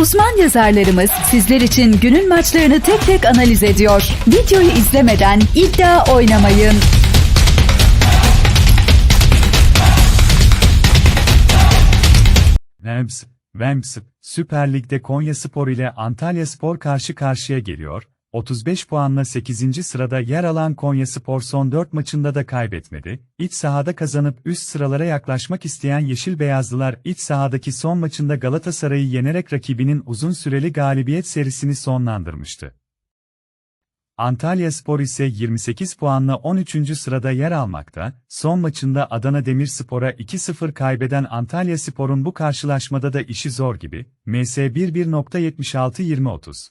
Uzman yazarlarımız sizler için günün maçlarını tek tek analiz ediyor. Videoyu izlemeden iddia oynamayın. Vems, Vems, Süper Lig'de Konya Spor ile Antalya Spor karşı karşıya geliyor. 35 puanla 8. sırada yer alan Konya Spor son 4 maçında da kaybetmedi. İç sahada kazanıp üst sıralara yaklaşmak isteyen Yeşil Beyazlılar iç sahadaki son maçında Galatasaray'ı yenerek rakibinin uzun süreli galibiyet serisini sonlandırmıştı. Antalya Spor ise 28 puanla 13. sırada yer almakta, son maçında Adana Demirspor'a 2-0 kaybeden Antalya Spor'un bu karşılaşmada da işi zor gibi, MS 11.76-20-30.